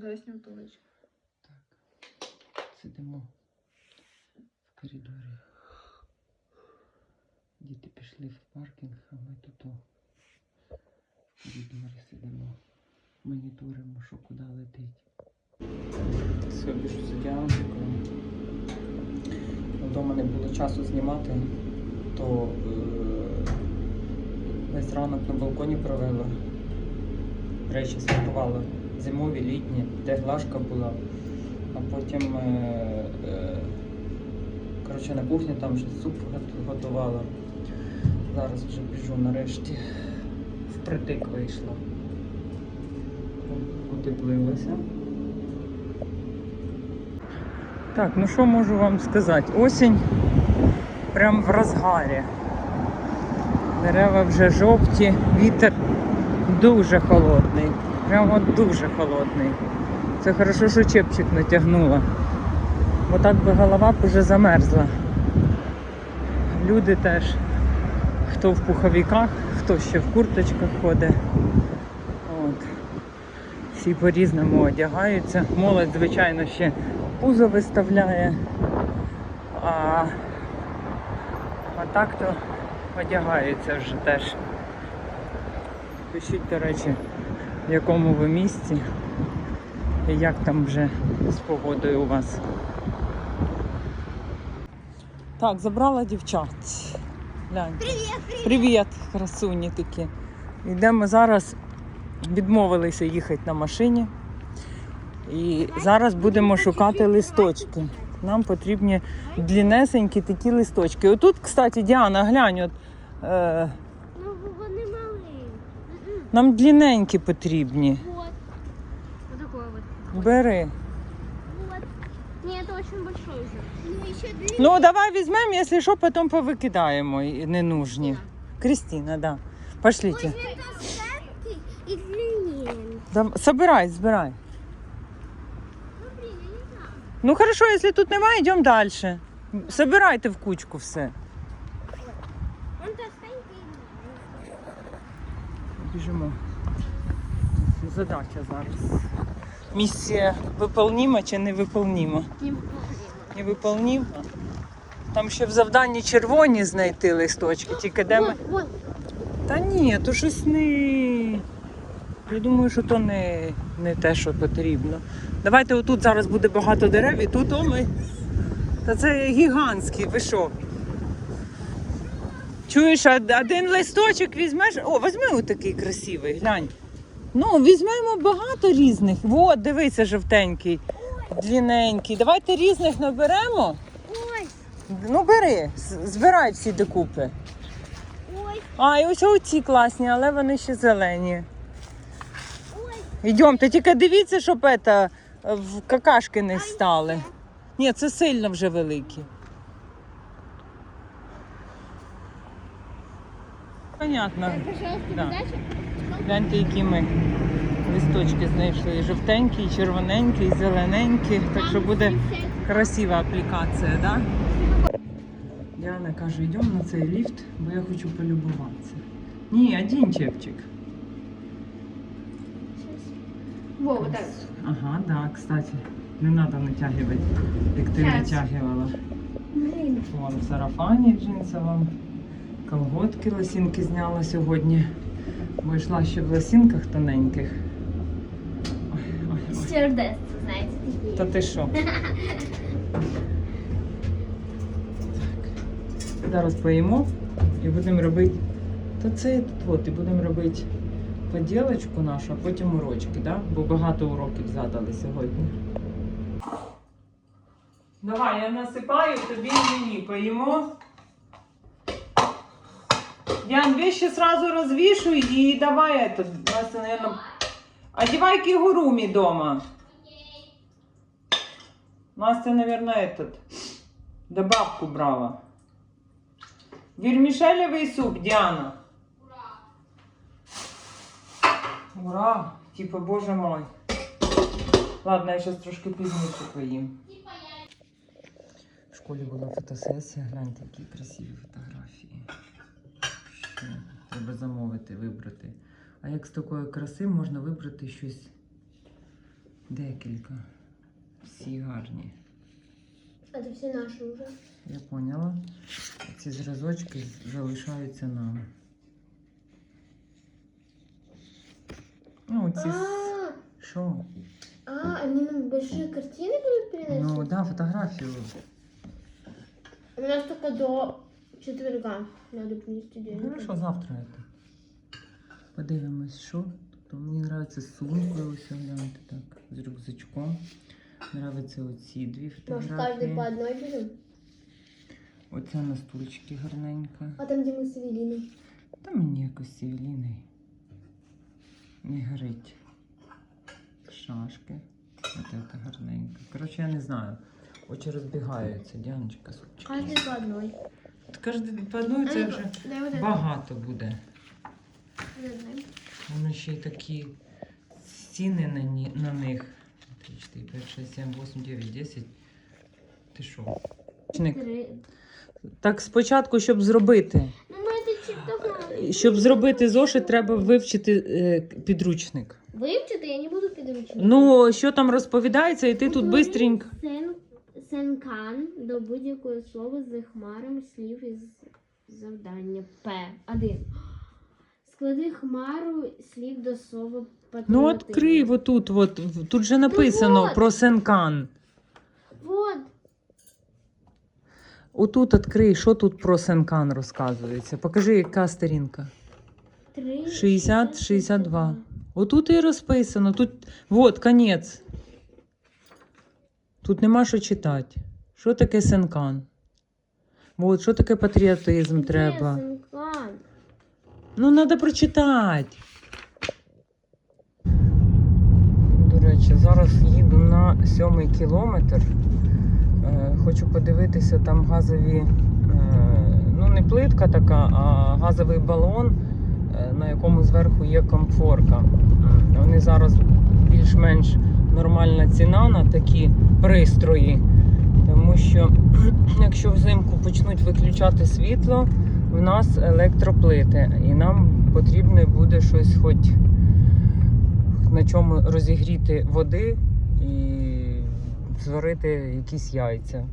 Заснем тулечку. Сидимо в коридорі. Діти пішли в паркінг, а ми тут в коридорі сидимо. Моніторимо, що куди летить. Все, за діагностикою. Вдома не було часу знімати, то е, весь ранок на балконі провела. Речі сортувала. Зимові, літні, де глажка була. А потім е, е, коротше, на кухні там вже суп готувала. Зараз вже біжу нарешті. Впритик вийшла. Утеплилася. Так, ну що можу вам сказати? Осінь прям в розгарі. Дерева вже жовті, вітер дуже холодний. Прям от дуже холодний. Це хорошо, що чепчик натягнула. Бо так би голова б уже замерзла. Люди теж, хто в пуховиках, хто ще в курточках ходить. От. Всі по-різному одягаються. Молодь, звичайно, ще пузо виставляє. А, а так то одягаються вже теж. Пишіть, до речі, в якому ви місці. І як там вже з погодою у вас? Так, забрала дівчат. Глянь. Привіт, привіт, красуні такі. Йдемо зараз, відмовилися їхати на машині. І зараз будемо шукати листочки. Нам потрібні длінесенькі такі листочки. Отут, кстати, Діана, глянь, от, е. Нам длінненькі потрібні. Вот. Вот такой вот. Бери. Вот. Не, это очень большой уже. Ну, еще. Ну, давай візьмемо, якщо що, потім повикидаємо і ненужні. Крістіна, да. Пошліть. толстенький и длиннее. Дам- Собирай, збирай. Ну, блин, я не знаю. Ну хорошо, якщо тут немає, йдемо далі. Собирайте в кучку все. Он толстенький. Біжимо. Задача зараз. Місія виповніма чи не виповніма? Не Невиповніма. Там ще в завданні червоні знайти листочки, тільки де ми. Та ні, то щось не. Я думаю, що то не, не те, що потрібно. Давайте отут зараз буде багато дерев, і тут о ми. Та це гігантський, ви що? Чуєш, а один листочок візьмеш. О, візьми отакий красивий, глянь. Ну, візьмемо багато різних. От, дивися, жовтенький, длінненький. Давайте різних наберемо. Ой, Ну, бери, з- збирай всі докупи. ой, А, і ось оці класні, але вони ще зелені. ой. Йдемте, тільки дивіться, щоб это, в какашки не стали. Ні, це сильно вже великі. Понятно. Да. Гляньте, які ми листочки знайшли. І Жовтенькі, і червоненькі, і зелененькі. Так що буде красива аплікація, так? Да? Діана каже, йдемо на цей ліфт, бо я хочу полюбуватися. Ні, один чепчик. Во, так. Ага, да, кстати. Не треба натягувати, як ти натягувала. Вон в сарафані джинсовому. Колготки лосінки зняла сьогодні. Бо йшла ще в лосінках тоненьких. Ой, ой, ой. Знаете, такие. Та ти що? Зараз поїмо і будемо робити. Та це тут от, і будемо робити поділочку нашу, а потім урочки, да? бо багато уроків задали сьогодні. Давай, я насипаю тобі і мені поїмо. Ян, вещи сразу розвішуй і давай это, Настя, наверное, одевай кигуруми дома. Настя, наверное, этот, добавку брала. Вермишелевый суп, Диана. Ура! Ура! Типа, боже мой. Ладно, я сейчас трошки пізніше поїм. В школі була фотосесія, гляньте, які красиві фотографії. Треба замовити, вибрати. А як з такої краси можна вибрати щось Декілька. Всі гарні. А це всі наші вже. Я поняла. Ці зразочки залишаються нам. Ну, ці. Що? а, они нам большие картины будут переносить? Ну, да, фотографію. У нас только до четверга надо принести деньги. Хорошо, завтра это. Подивимось, що. Тобто мені подобається з сумкою, ось гляньте так, з рюкзачком. Нравиться оці дві Может, каждый по фотографії. одной берем? Оця на стульчики гарненька. А там, где мы с Эвелиной. Та мені якось сівеліний. Не горить. Шашки. От це гарненько. Коротше, я не знаю. Очі розбігаються, Діаночка, супчики. Каждый по одной. Кожен по одному це Ай, вже Дай вот это. багато буде. Дай, дай. Воно ще й такі стіни на, ні, на них. 3, 4, 5, 6, 7, 8, 9, 10. Ти що? Три. Так спочатку, щоб зробити. Ну, мы это чертовно. Щоб зробити зошит, треба вивчити е, підручник. Вивчити я не буду підручник. Ну, що там розповідається, і ти тут Ну, бистренько. Сен, сенкан до будь-якого слова з хмаром слів із завдання. П. Один. Склади хмару слів до слова Ну, патріотизм. відкрий отут, от, тут же написано вот. про Сенкан. Вот. Отут відкрий, що тут про Сенкан розказується. Покажи, яка сторінка. Три. 60, 62. Отут і розписано. Тут, от, конець. Тут нема що читати. Що таке Сенкан? От, що таке патріотизм треба. Де Сенкан? Ну, треба прочитати. До речі, зараз їду на сьомий кілометр. Е, Хочу подивитися там газові, е, ну не плитка така, а газовий балон, е, на якому зверху є комфорка. Вони зараз більш-менш нормальна ціна на такі пристрої. Тому що якщо взимку почнуть виключати світло, в нас електроплити, і нам потрібно буде щось хоч на чому розігріти води і зварити якісь яйця.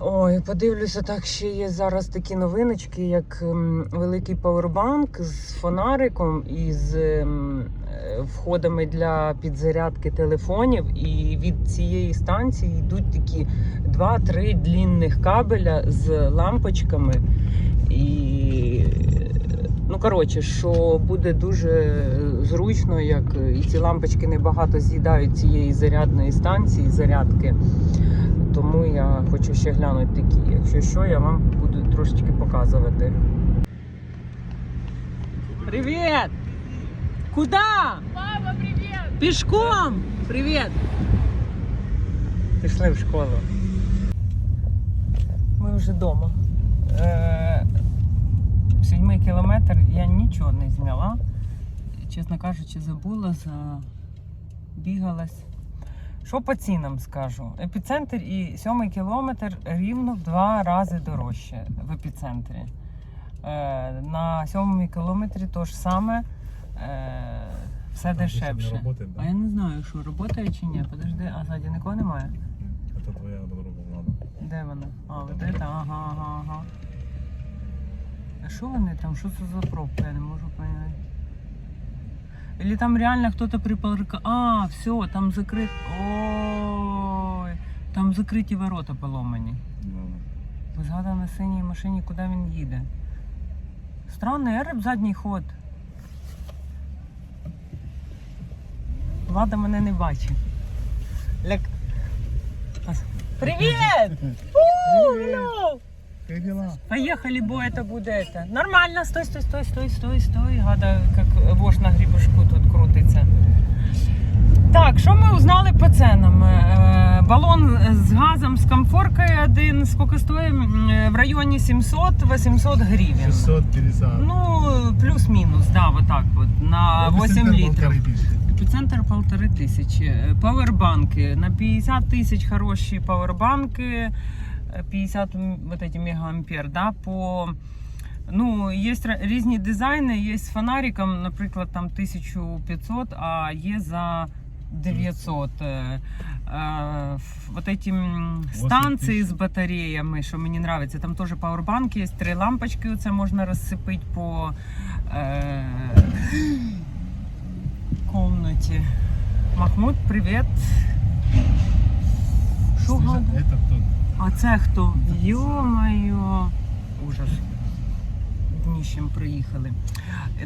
Ой, подивлюся, так ще є зараз такі новиночки, як ем, великий павербанк з фонариком і з ем, входами для підзарядки телефонів. І від цієї станції йдуть такі два-три длінних кабеля з лампочками. І ну коротше, що буде дуже зручно, як і ці лампочки небагато з'їдають цієї зарядної станції, зарядки. Тому я хочу ще глянути такі. Якщо що, я вам буду трошечки показувати. Привіт! Куди? Папа, привет! Пішком! Привіт! Пішли в школу. Ми вже вдома. Е, сьомий кілометр я нічого не зняла. Чесно кажучи, забула, забігалась. Що по цінам скажу? Епіцентр і сьомий кілометр рівно в два рази дорожче в епіцентрі. Е, на сьомому кілометрі то ж саме е, все дешевше. А я не знаю, що працює чи ні. Подожди, а ззаді нікого немає? Это твоя дорога, ладно. Де вона? А, от це? Ага, ага, ага. А що вони там? Що це за пробка? Я не можу поняти. Или там реально припарка. А, все, там закрит. Ой, там закриті ворота поломані. Ви згадали на синій машині, куди він їде. Странний ереб задній ход. Влада мене не бачить. Ляк... А, Привіт! У, ну! Как дела? Поехали, бо это буде это. Нормально, стой, стой, стой, стой, стой, стой. Гада, як вож на грібушку тут крутиться. Так, що ми узнали по ценам? Е, Балон з газом з комфоркою один, скільки стоїть? М, е, В районі 700-800 гривень. 650. Ну, плюс-мінус, да, вот так вот, на 8 Полторы літрів. тысячи. Епіцентр полтори тисячі. Е, Павербанки. На 50 тисяч хороші павербанки. е, 50 м- вот эти мегаампер, да, по... Ну, є ра- різні дизайни, є з фонариком, наприклад, там 1500, а є за 900. Е, е, вот эти м, станції з батареями, що мені подобається, там теж пауербанк є, три лампочки, оце можна розсипити по е, комнаті. Махмуд, привіт. Що. Это кто? А це хто? Йо-моє. Ужас. Дніщем приїхали.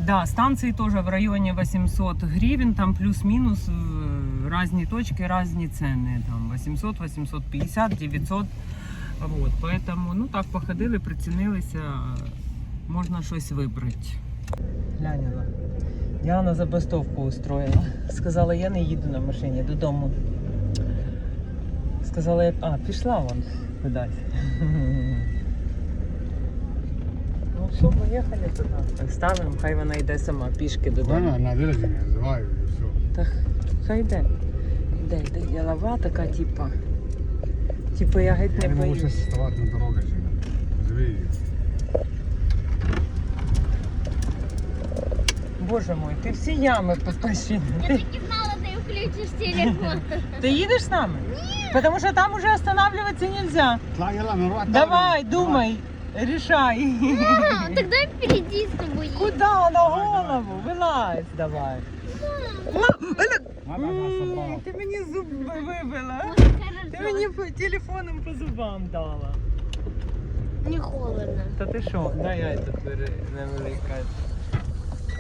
Да, станції теж в районі 800 гривень, там плюс-мінус е, різні точки, різні ціни. Там 800, 850, 900. Вот, поэтому, ну так, походили, прицінилися, можна щось вибрати. Глянула. Діана забастовку устроїла. Сказала, я не їду на машині додому. Сказала, як. А, пішла вон кудись. Ну все, поїхали туди. Ставимо, хай вона йде сама пішки додому. Вона на виразі називаю і все. Та хай йде. Йде, йде ділова така, типа. Типа я геть Я не не можу боюсь. ставати на дорогу. Живи Боже мой, ти всі ями потащив. Ти, не знала, ты включишь телефон. ти їдеш з нами? Тому що там уже останавливатися нельзя. Давай, думай, рішай. А, тогда впереди с тобой. Куда на голову? Вилазь давай. Надо на М, собаку. Ти мені зуб вибила. Ти мені по телефоном по зубам дала. Не холодно. Та ти що? Дай я тут невелика.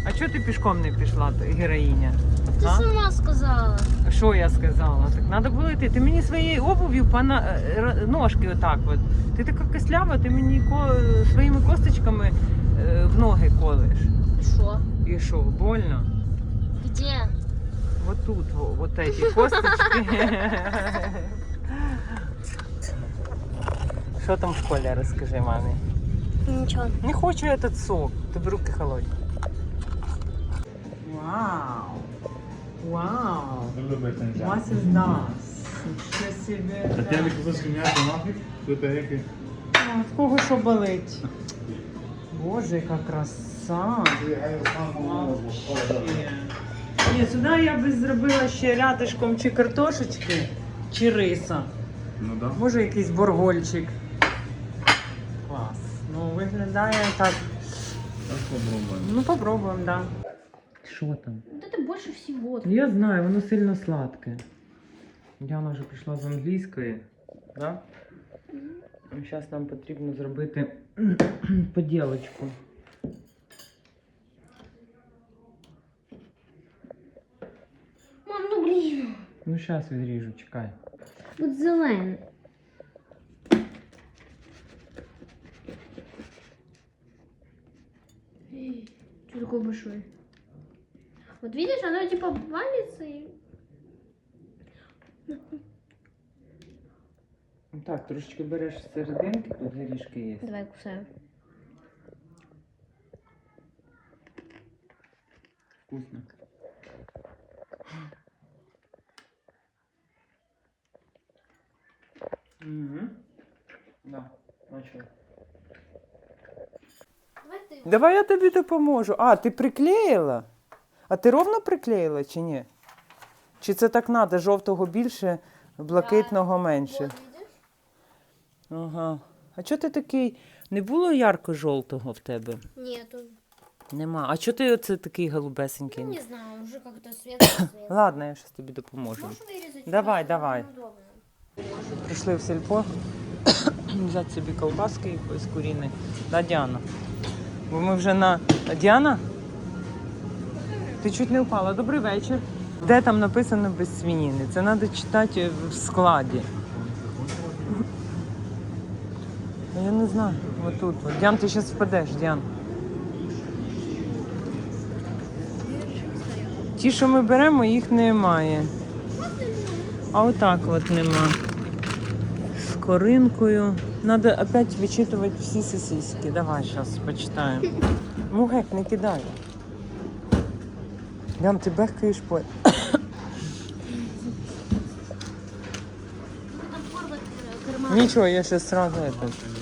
А чого ти пішком не пішла, ти героїня? Ты А? сама сказала. Що я сказала? Так треба було йти. Ти мені своєю обув'ю по на- е, р- ножки отак от. Ти така кислява, ти мені ко... своїми косточками е, в ноги колиш. Что? І що, больно? Где? Вот тут, во- вот эти косточки. Що там в школі, розкажи мамі. Ничего. Не хочу этот сок. Тобі руки холодні. Вау! Вау! Was ist das? Себе. А тебе кусочки м'яса нафіг? Тут які? В кого що болить? Боже, яка краса. Вообще. Ні, сюди я би зробила ще рядишком чи картошечки, чи риса. Ну да. Може якийсь боргольчик. Клас. Ну, виглядає так. Так попробуємо. Ну, попробуємо, да. Що там? Вот это больше всего. Я знаю, воно сильно сладке. Діана вже прийшла з англійської, да? Зараз нам потрібно зробити поділочку. Мам, ну блин. Ну, зараз відріжу, чекай. Вот зеленый. Что такое большой? Вот видишь, оно типа валится и... Так, трошечки береш серединки, тут горішки є. Давай кусаем. Вкусно. Угу. Да, начал. Давай ты. Давай я тобі допоможу. А, ти приклеїла? А ти ровно приклеїла чи ні? Чи це так треба? Жовтого більше, блакитного менше? Ага. А чого ти такий? Не було ярко-жовтого в тебе? Нету. Нема. А чого ти оце такий голубесенький? Ну, не знаю, как-то светлый цвет. Ладно, я зараз тобі допоможу. Можешь вырезать? Давай, давай. Прийшли в сільпо взяти собі ковбаски якоїсь куріни. Да, Діана. Бо ми вже на. Діана? Ти чуть не впала. Добрий вечір. Де там написано без свинини? Це треба читати в складі. Я не знаю. Отут. От. Діан, ти зараз впадеш, Діан. Ті, що ми беремо, їх немає. А отак от нема. З коринкою. Надо опять вичитувати всі сосиски. Давай зараз почитаємо. Ну гек, не кидай. Ян, ти бехкаєш по. Э. Нічого, я ще сразу это.